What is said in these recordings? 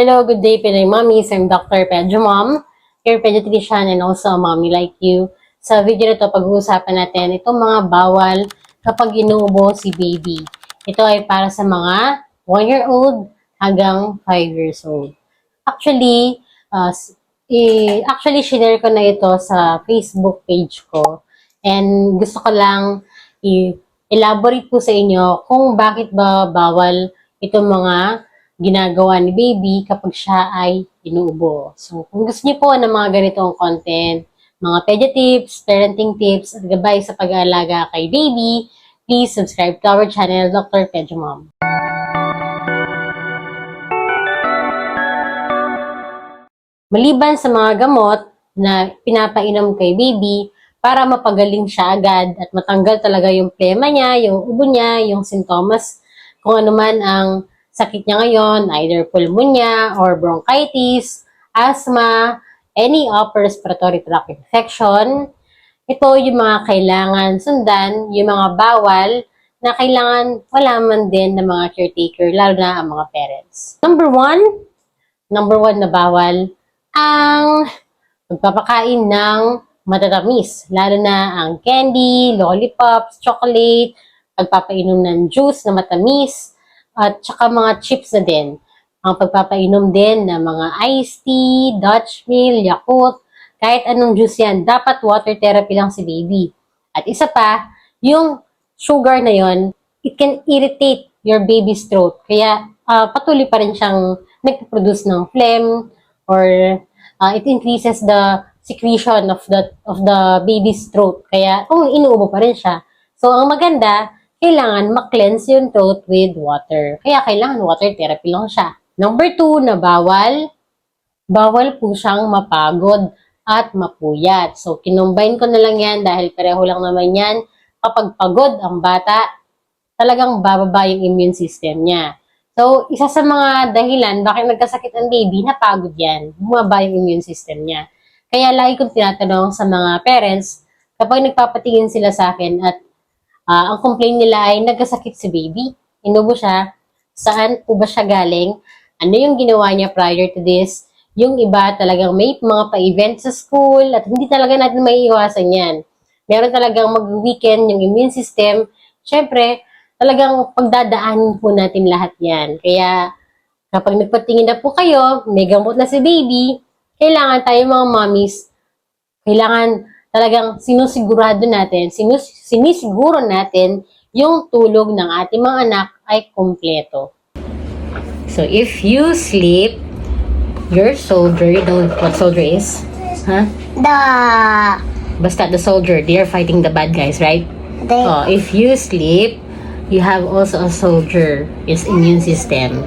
Hello, good day, Pinoy Mommies. I'm Dr. Pedro Mom, your pediatrician and also a mommy like you. Sa video na to, pag-uusapan natin itong mga bawal kapag inuubo si baby. Ito ay para sa mga 1-year-old hanggang 5 years old. Actually, uh, i- actually, share ko na ito sa Facebook page ko. And gusto ko lang i-elaborate po sa inyo kung bakit ba bawal itong mga ginagawa ni baby kapag siya ay inuubo. So, kung gusto niyo po ng mga ganitong content, mga pedia tips, parenting tips, at gabay sa pag-aalaga kay baby, please subscribe to our channel, Dr. Pedro Mom. Maliban sa mga gamot na pinapainom kay baby para mapagaling siya agad at matanggal talaga yung plema niya, yung ubo niya, yung sintomas, kung ano man ang sakit niya ngayon, either pneumonia or bronchitis, asthma, any upper respiratory tract infection, ito yung mga kailangan sundan, yung mga bawal na kailangan malaman din ng mga caretaker, lalo na ang mga parents. Number one, number one na bawal, ang pagpapakain ng matatamis, lalo na ang candy, lollipops, chocolate, pagpapainom ng juice na matamis, at saka mga chips na din. Ang pagpapainom din ng mga iced tea, Dutch Mill, Yakult, kahit anong juice yan, dapat water therapy lang si baby. At isa pa, yung sugar na yon, it can irritate your baby's throat. Kaya ah, patuloy pa rin siyang nagpo-produce ng phlegm or ah, it increases the secretion of the of the baby's throat. Kaya oh, inuubo pa rin siya. So ang maganda, kailangan ma-cleanse yung throat with water. Kaya kailangan water therapy lang siya. Number two, na bawal, bawal po siyang mapagod at mapuyat. So, kinumbine ko na lang yan dahil pareho lang naman yan. Kapag pagod ang bata, talagang bababa yung immune system niya. So, isa sa mga dahilan bakit nagkasakit ang baby, napagod yan. Bumaba yung immune system niya. Kaya lagi kong tinatanong sa mga parents, kapag nagpapatingin sila sa akin at ah, ang complaint nila ay nagkasakit si baby, inubo siya, saan po ba siya galing, ano yung ginawa niya prior to this, yung iba talagang may mga pa-event sa school at hindi talaga natin may iwasan yan. Meron talagang mag-weekend yung immune system. Siyempre, talagang pagdadaanin po natin lahat yan. Kaya, kapag nagpatingin na po kayo, may gamot na si baby, kailangan tayo mga mommies, kailangan talagang sinusigurado natin, sinus, sinisiguro natin yung tulog ng ating mga anak ay kumpleto. So, if you sleep, your soldier, you know what soldier is? Huh? The Basta the soldier, they are fighting the bad guys, right? they Oh, if you sleep, you have also a soldier, is immune system.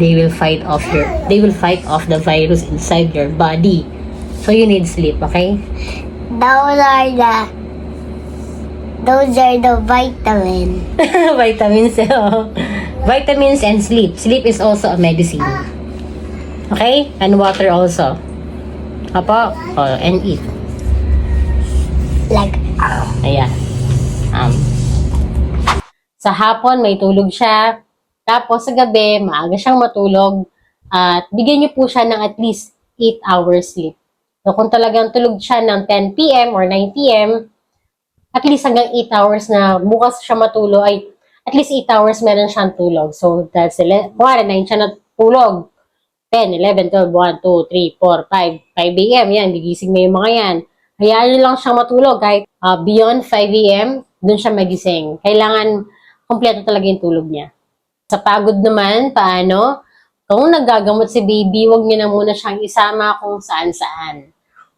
They will fight off your, they will fight off the virus inside your body. So you need sleep, okay? Those are the those are the vitamin. Vitamins, oh. Vitamins and sleep. Sleep is also a medicine. Okay? And water also. Apo? Oh, and eat. Like Ayan. Um, sa hapon, may tulog siya. Tapos sa gabi, maaga siyang matulog. At bigyan niyo po siya ng at least 8 hours sleep. So kung talagang tulog siya ng 10 p.m. or 9 p.m., at least hanggang 8 hours na bukas siya matulog, ay at least 8 hours meron siyang tulog. So that's 11, 9 siya natulog. 10, 11, 12, 1, 2, 3, 4, 5, 5 a.m. Yan, gigising na yung mga yan. Hayaan nyo lang siyang matulog kahit ah, beyond 5 a.m., dun siya magising. Kailangan kompleto talaga yung tulog niya. Sa pagod naman, paano? Kung nagagamot si baby, huwag niyo na muna siyang isama kung saan-saan.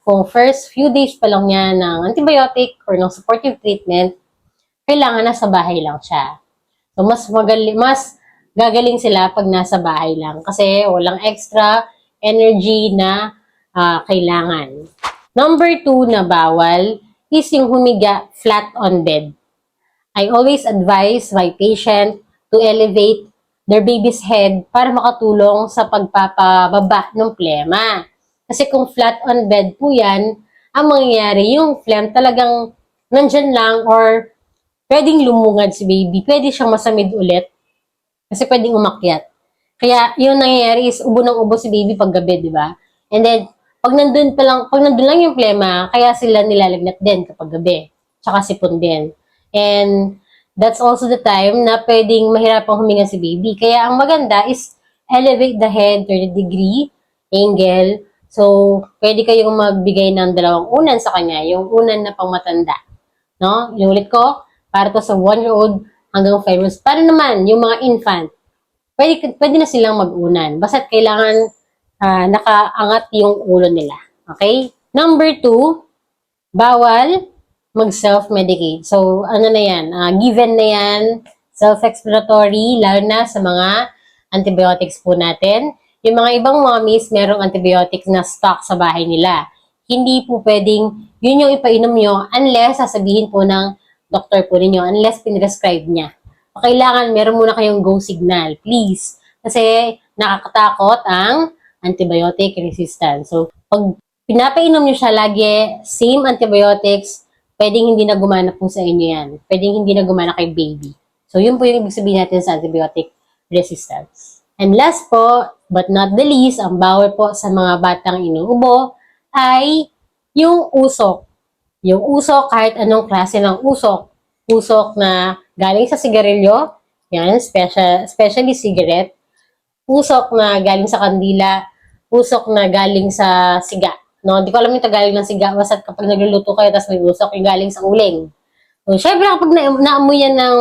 Kung first few days pa lang niya ng antibiotic or ng supportive treatment, kailangan nasa bahay lang siya. So, mas magali, mas gagaling sila pag nasa bahay lang kasi walang extra energy na ah, kailangan. Number two na bawal is yung humiga flat on bed. I always advise my patient to elevate their baby's head para makatulong sa pagpapababa ng plema. Kasi kung flat on bed po yan, ang mangyayari yung phlegm talagang nandyan lang or pwedeng lumungad si baby, pwede siyang masamid ulit kasi pwedeng umakyat. Kaya yung nangyayari is ubo ng ubo si baby pag gabi, di ba? And then, pag nandun pa lang, pag nandun lang yung plema, kaya sila nilalagnat din kapag gabi. Tsaka sipon din. And that's also the time na pwedeng mahirapang huminga si baby. Kaya ang maganda is elevate the head 30 degree angle. So, pwede kayong magbigay ng dalawang unan sa kanya. Yung unan na pang matanda. No? Inulit ko, para to sa 1-year-old hanggang 5 years. Para naman, yung mga infant, pwede, pwede na silang mag-unan. Basta't kailangan ah, nakaangat yung ulo nila. Okay? Number two, bawal mag-self-medicate. So, ano na yan? ah, given na yan, self-explanatory, lalo na sa mga antibiotics po natin. Yung mga ibang mommies, merong antibiotics na stock sa bahay nila. Hindi po pwedeng, yun yung ipainom nyo unless sasabihin po ng doktor po ninyo, unless pinrescribe niya. O kailangan meron muna kayong go signal, please. Kasi nakakatakot ang antibiotic resistance. So, pag pinapainom nyo siya lagi, same antibiotics, pwedeng hindi na gumana po sa inyo yan. Pwedeng hindi na gumana kay baby. So, yun po yung ibig sabihin natin sa antibiotic resistance. And last po, but not the least, ang bawal po sa mga batang inuubo ay yung usok. Yung usok, kahit anong klase ng usok. Usok na galing sa sigarilyo, yan, special, especially cigarette. Usok na galing sa kandila, usok na galing sa siga. No, hindi ko alam yung galing ng siga. Basta kapag nagluluto kayo, tapos may usok, yung galing sa uling. So, syempre, kapag na naamoy yan ng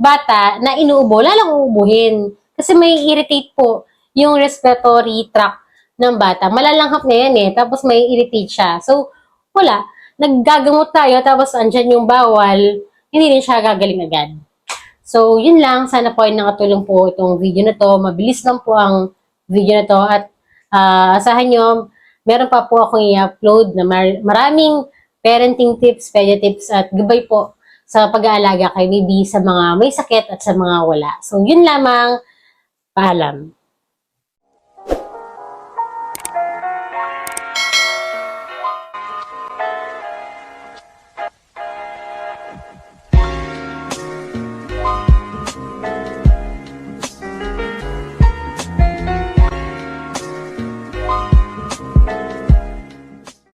bata na inuubo, lalang uubuhin. Kasi may irritate po yung respiratory tract ng bata. Malalanghap na yan eh. Tapos may irritate siya. So, wala. Naggagamot tayo, tapos andyan yung bawal, hindi rin siya gagaling agad. So, yun lang. Sana po ay nakatulong po itong video na to. Mabilis lang po ang video na to. At ah, asahan nyo, meron pa po akong i-upload na mar- maraming parenting tips, pedia tips, at gabay po sa pag-aalaga kay baby sa mga may sakit at sa mga wala. So, yun lamang. Paalam.